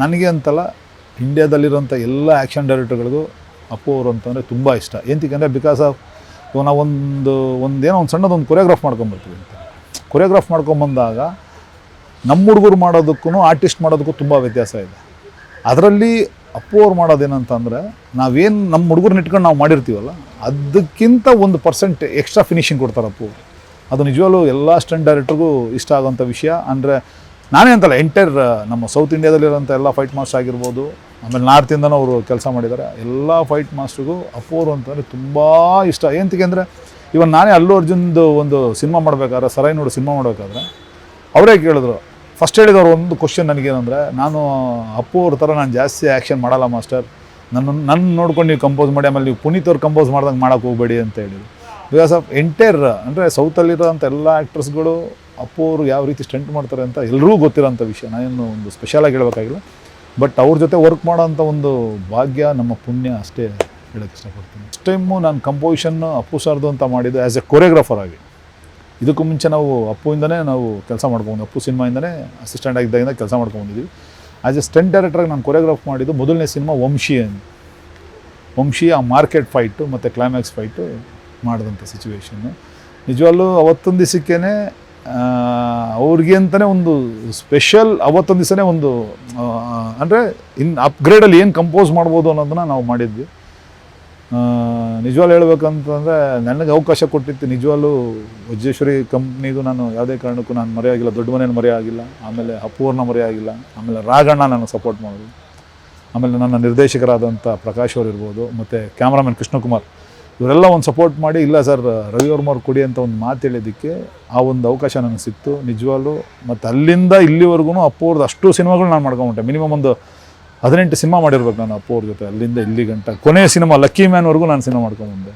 ನನಗೆ ಅಂತಲ್ಲ ಇಂಡ್ಯಾದಲ್ಲಿರೋಂಥ ಎಲ್ಲ ಆ್ಯಕ್ಷನ್ ಡೈರೆಕ್ಟರ್ಗಳಿಗೂ ಅಪ್ಪು ಅವರು ಅಂತಂದರೆ ತುಂಬ ಇಷ್ಟ. ಏನಂತಂದರೆ ಬಿಕಾಸ್ ಆಫ್ ನಾವು ಒಂದು, ಒಂದೇನೋ ಒಂದು ಸಣ್ಣದೊಂದು ಕೊರಿಯೋಗ್ರಾಫ್ ಮಾಡ್ಕೊಂಬರ್ತೀವಿ ಅಂತ. ಕೊರಿಯೋಗ್ರಾಫ್ ಮಾಡ್ಕೊಂಬಂದಾಗ ನಮ್ಮ ಹುಡುಗರು ಮಾಡೋದಕ್ಕೂ ಆರ್ಟಿಸ್ಟ್ ಮಾಡೋದಕ್ಕೂ ತುಂಬ ವ್ಯತ್ಯಾಸ ಇದೆ. ಅದರಲ್ಲಿ ಅಪ್ಪು ಅವ್ರು ಮಾಡೋದೇನಂತಂದರೆ, ನಾವೇನು ನಮ್ಮ ಹುಡುಗರನ್ನ ಇಟ್ಕೊಂಡು ನಾವು ಮಾಡಿರ್ತೀವಲ್ಲ, ಅದಕ್ಕಿಂತ ಒಂದು ಪರ್ಸೆಂಟ್ ಎಕ್ಸ್ಟ್ರಾ ಫಿನಿಶಿಂಗ್ ಕೊಡ್ತಾರೆ ಅಪ್ಪು. ಅದು ನಿಜವಾಗ್ಲೂ ಎಲ್ಲ ಸ್ಟಂಟ್ ಡೈರೆಕ್ಟ್ರಿಗೂ ಇಷ್ಟ ಆಗೋಂಥ ವಿಷಯ. ಅಂದರೆ ನಾನೇ ಅಂತಲ್ಲ ಎಂಟೈರ್ ನಮ್ಮ ಸೌತ್ ಇಂಡಿಯಾದಲ್ಲಿರೋಂಥ ಎಲ್ಲ ಫೈಟ್ ಮಾಸ್ಟರ್ ಆಗಿರ್ಬೋದು, ಆಮೇಲೆ ನಾರ್ತಿಂದನೂ ಅವರು ಕೆಲಸ ಮಾಡಿದ್ದಾರೆ. ಎಲ್ಲ ಫೈಟ್ ಮಾಸ್ಟ್ರಿಗೂ ಅಪ್ಪು ಅವರು ಅಂತಂದರೆ ತುಂಬ ಇಷ್ಟ. ಏನಂತಿಗೆ ಅಂದರೆ ಇವನ್ ನಾನೇ ಅಲ್ಲು ಅರ್ಜುನ್ದು ಒಂದು ಸಿನಿಮಾ ಮಾಡಬೇಕಾದ್ರೆ ಸರಾಯಿ ನೋಡು ಸಿನಿಮಾ ಮಾಡಬೇಕಾದ್ರೆ, ಅವರೇ ಕೇಳಿದ್ರು. ಫಸ್ಟ್ ಹೇಳಿದವರು ಒಂದು ಕ್ವಶನ್ ನನಗೇನಂದರೆ, ನಾನು ಅಪ್ಪು ಅವ್ರ ಥರ ನಾನು ಜಾಸ್ತಿ ಆ್ಯಕ್ಷನ್ ಮಾಡಲ್ಲ ಮಾಸ್ಟರ್ ನನ್ನ ನನ್ನ ನೋಡ್ಕೊಂಡು ನೀವು ಕಂಪೋಸ್ ಮಾಡಿ, ಆಮೇಲೆ ನೀವು ಪುನೀತ್ ಅವ್ರು ಕಂಪೋಸ್ ಮಾಡ್ದಂಗೆ ಮಾಡೋಕೆ ಹೋಗಬೇಡಿ ಅಂತ ಹೇಳಿದರು. ಬಿಕಾಸ್ ಆಫ್ ಎಂಟೈರ್ ಅಂದರೆ ಸೌತಲ್ಲಿರೋಂಥ ಎಲ್ಲ ಆ್ಯಕ್ಟರ್ಸ್ಗಳು ಅಪ್ಪು ಅವರು ಯಾವ ರೀತಿ ಸ್ಟಂಟ್ ಮಾಡ್ತಾರೆ ಅಂತ ಎಲ್ಲರಿಗೂ ಗೊತ್ತಿರೋಂಥ ವಿಷಯ. ನಾನೇನು ಒಂದು ಸ್ಪೆಷಲಾಗಿ ಹೇಳಬೇಕಾಗಿಲ್ಲ. ಬಟ್ ಅವ್ರ ಜೊತೆ ವರ್ಕ್ ಮಾಡೋಂಥ ಒಂದು ಭಾಗ್ಯ, ನಮ್ಮ ಪುಣ್ಯ ಅಷ್ಟೇ ಹೇಳೋಕ್ಕೆ ಇಷ್ಟಪಡ್ತೀನಿ. ಫಸ್ಟ್ ಟೈಮು ನಾನು ಕಂಪೋಸಿಷನ್ನು ಅಪ್ಪು ಸರ್ದು ಅಂತ ಮಾಡಿದ್ದು ಆ್ಯಸ್ ಎ ಕೊರಿಯೋಗ್ರಾಫರ್ ಆಗಿ. ಇದಕ್ಕೂ ಮುಂಚೆ ನಾವು ಅಪ್ಪುಯಿಂದನೇ ನಾವು ಕೆಲಸ ಮಾಡ್ಕೊಂಡು ಅಪ್ಪು ಸಿನಿಮಾಯಿಂದನೇ ಅಸಿಸ್ಟೆಂಟ್ ಆಗಿದ್ದಾಗಿಂದ ಕೆಲಸ ಮಾಡ್ಕೊಂಡಿದ್ದೀವಿ ಆ್ಯಸ್ ಎ ಸ್ಟೆಂಟ್ ಡೈರೆಕ್ಟ್ರಾಗಿ ನಾನು ಕೊರಿಯೋಗ್ರಾಫ್ ಮಾಡಿದ್ದು ಮೊದಲನೇ ಸಿನಿಮಾ ವಂಶಿ ವಂಶಿ ಆ ಮಾರ್ಕೆಟ್ ಫೈಟು ಮತ್ತು ಕ್ಲೈಮ್ಯಾಕ್ಸ್ ಫೈಟು ಮಾಡಿದಂಥ ಸಿಚುವೇಶನ್ನು ನಿಜವಾಗ್ಲೂ ಅವತ್ತೊಂದು ದಿವಸಕ್ಕೇ ಅವ್ರಿಗೆ ಅಂತಲೇ ಒಂದು ಸ್ಪೆಷಲ್ ಅವತ್ತೊಂದು ದಿವಸನೇ ಒಂದು ಅಂದರೆ ಇನ್ ಅಪ್ಗ್ರೇಡಲ್ಲಿ ಏನು ಕಂಪೋಸ್ ಮಾಡ್ಬೋದು ಅನ್ನೋದನ್ನ ನಾವು ಮಾಡಿದ್ವಿ. ನಿಜವಾಗ್ಲೂ ಹೇಳ್ಬೇಕಂತಂದರೆ ನನಗೆ ಅವಕಾಶ ಕೊಟ್ಟಿತ್ತು. ನಿಜವಾಗ್ಲೂ ವಜ್ರೇಶ್ವರಿ ಕಂಪ್ನಿಗೂ ನಾನು ಯಾವುದೇ ಕಾರಣಕ್ಕೂ ನಾನು ಮರೆಯಾಗಿಲ್ಲ ದೊಡ್ಡ ಮನೇನು ಮರೆಯಾಗಿಲ್ಲ ಆಮೇಲೆ ಅಪೂರ್ಣ ಮರೆಯಾಗಿಲ್ಲ ಆಮೇಲೆ ರಾಘಣ್ಣ ನನಗೆ ಸಪೋರ್ಟ್ ಮಾಡೋದು ಆಮೇಲೆ ನನ್ನ ನಿರ್ದೇಶಕರಾದಂಥ ಪ್ರಕಾಶ್ ಅವರು ಇರ್ಬೋದು, ಮತ್ತು ಕ್ಯಾಮ್ರಾಮನ್ ಕೃಷ್ಣಕುಮಾರ್. ಇವರೆಲ್ಲ ಒಂದು ಸಪೋರ್ಟ್ ಮಾಡಿ, ಇಲ್ಲ ಸರ್ ರವಿ ವರ್ಮ ಕೊಡಿ ಅಂತ ಒಂದು ಮಾತು ಹೇಳಿದ್ದಕ್ಕೆ ಆ ಒಂದು ಅವಕಾಶ ನನಗೆ ಸಿಕ್ತು, ನಿಜವಾಗ್ಲು. ಮತ್ತು ಅಲ್ಲಿಂದ ಇಲ್ಲಿವರೆಗೂ ಅಪ್ಪವ್ರದ್ದು ಅಷ್ಟು ಸಿನಿಮಾಗಳು ನಾನು ಮಾಡ್ಕೊಂಬಿಟ್ಟೆ. ಮಿನಿಮಮ್ ಒಂದು ಹದಿನೆಂಟು ಸಿನಿಮಾ ಮಾಡಿರ್ಬೇಕು ನಾನು ಅಪ್ಪವ್ರ ಜೊತೆ. ಅಲ್ಲಿಂದ ಇಲ್ಲಿ ಗಂಟ ಕೊನೆಯ ಸಿನಿಮಾ ಲಕ್ಕಿ ಮ್ಯಾನ್ವರೆಗೂ ನಾನು ಸಿನಿಮಾ ಮಾಡ್ಕೊಂಬಂದೆ